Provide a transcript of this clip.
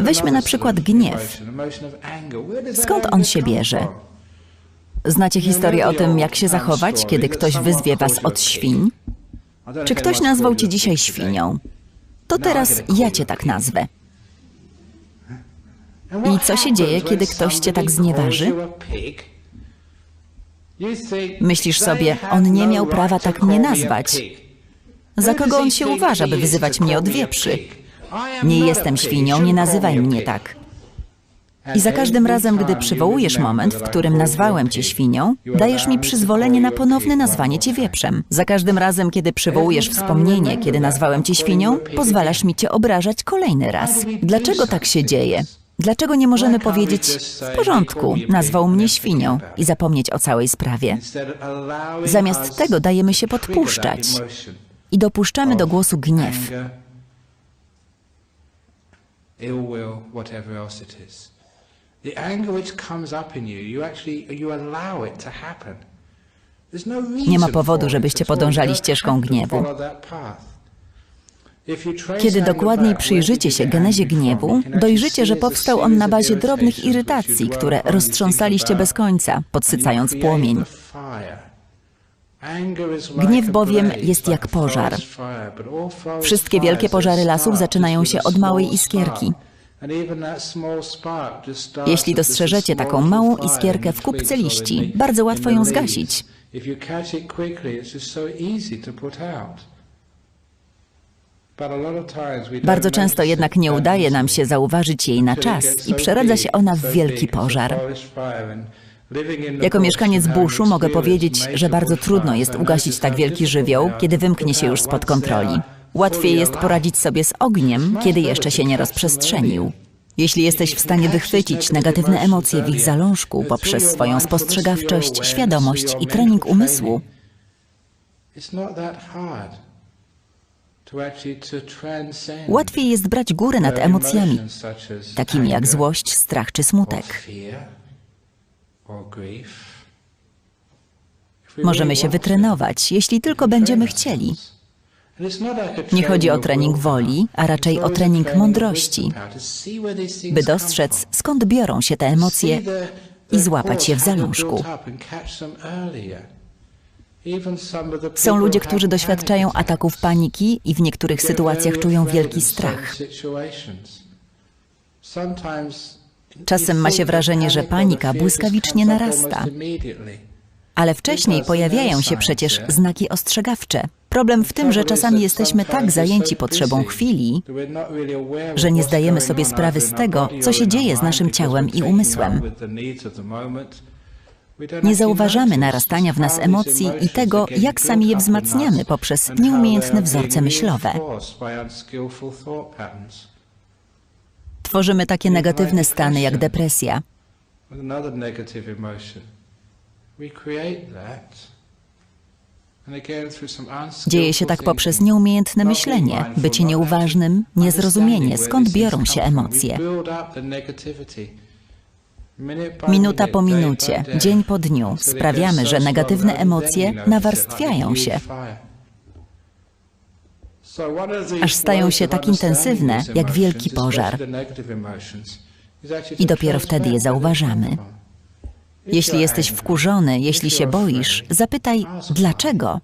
Weźmy na przykład gniew. Skąd on się bierze? Znacie historię o tym, jak się zachować, kiedy ktoś wyzwie was od świń? Czy ktoś nazwał cię dzisiaj świnią? To teraz ja cię tak nazwę. I co się dzieje, kiedy ktoś cię tak znieważy? Myślisz sobie, on nie miał prawa tak mnie nazwać. Za kogo on się uważa, by wyzywać mnie od wieprzy? Nie jestem świnią, nie nazywaj mnie tak. I za każdym razem, gdy przywołujesz moment, w którym nazwałem cię świnią, dajesz mi przyzwolenie na ponowne nazwanie cię wieprzem. Za każdym razem, kiedy przywołujesz wspomnienie, kiedy nazwałem cię świnią, pozwalasz mi cię obrażać kolejny raz. Dlaczego tak się dzieje? Dlaczego nie możemy powiedzieć, w porządku, nazwał mnie świnią i zapomnieć o całej sprawie? Zamiast tego dajemy się podpuszczać i dopuszczamy do głosu gniew. Ill will, whatever else it is. The anger which comes up in you, you actually you allow it to happen. There's no reason Nie ma powodu, żebyście podążali ścieżką gniewu. Kiedy dokładniej przyjrzycie się genezie gniewu, dojrzycie, że powstał on na bazie drobnych irytacji, które roztrząsaliście bez końca, podsycając płomień. the fire. Anger is like Gniew bowiem jest jak pożar. Wszystkie wielkie pożary lasów zaczynają się od małej iskierki. Jeśli dostrzeżecie taką małą iskierkę w kupce liści, bardzo łatwo ją zgasić. Bardzo często jednak nie udaje nam się zauważyć jej na czas i przeradza się ona w wielki pożar. Jako mieszkaniec buszu mogę powiedzieć, że bardzo trudno jest ugasić tak wielki żywioł, kiedy wymknie się już spod kontroli. Łatwiej jest poradzić sobie z ogniem, kiedy jeszcze się nie rozprzestrzenił. Jeśli jesteś w stanie wychwycić negatywne emocje w ich zalążku poprzez swoją spostrzegawczość, świadomość i trening umysłu, łatwiej jest brać górę nad emocjami, takimi jak złość, strach czy smutek. Możemy się wytrenować, jeśli tylko będziemy chcieli. Nie chodzi o trening woli, a raczej o trening mądrości, by dostrzec skąd biorą się te emocje i złapać je w zalążku. Są ludzie, którzy doświadczają ataków paniki i w niektórych sytuacjach czują wielki strach. Czasem ma się wrażenie, że panika błyskawicznie narasta. Ale wcześniej pojawiają się przecież znaki ostrzegawcze. Problem w tym, że czasami jesteśmy tak zajęci potrzebą chwili, że nie zdajemy sobie sprawy z tego, co się dzieje z naszym ciałem i umysłem. Nie zauważamy narastania w nas emocji i tego, jak sami je wzmacniamy poprzez nieumiejętne wzorce myślowe. Tworzymy takie negatywne stany jak depresja. Dzieje się tak poprzez nieumiejętne myślenie, bycie nieuważnym, niezrozumienie, skąd biorą się emocje. Minuta po minucie, dzień po dniu sprawiamy, że negatywne emocje nawarstwiają się, aż stają się tak intensywne, jak wielki pożar. I dopiero wtedy je zauważamy. Jeśli jesteś wkurzony, jeśli się boisz, zapytaj dlaczego.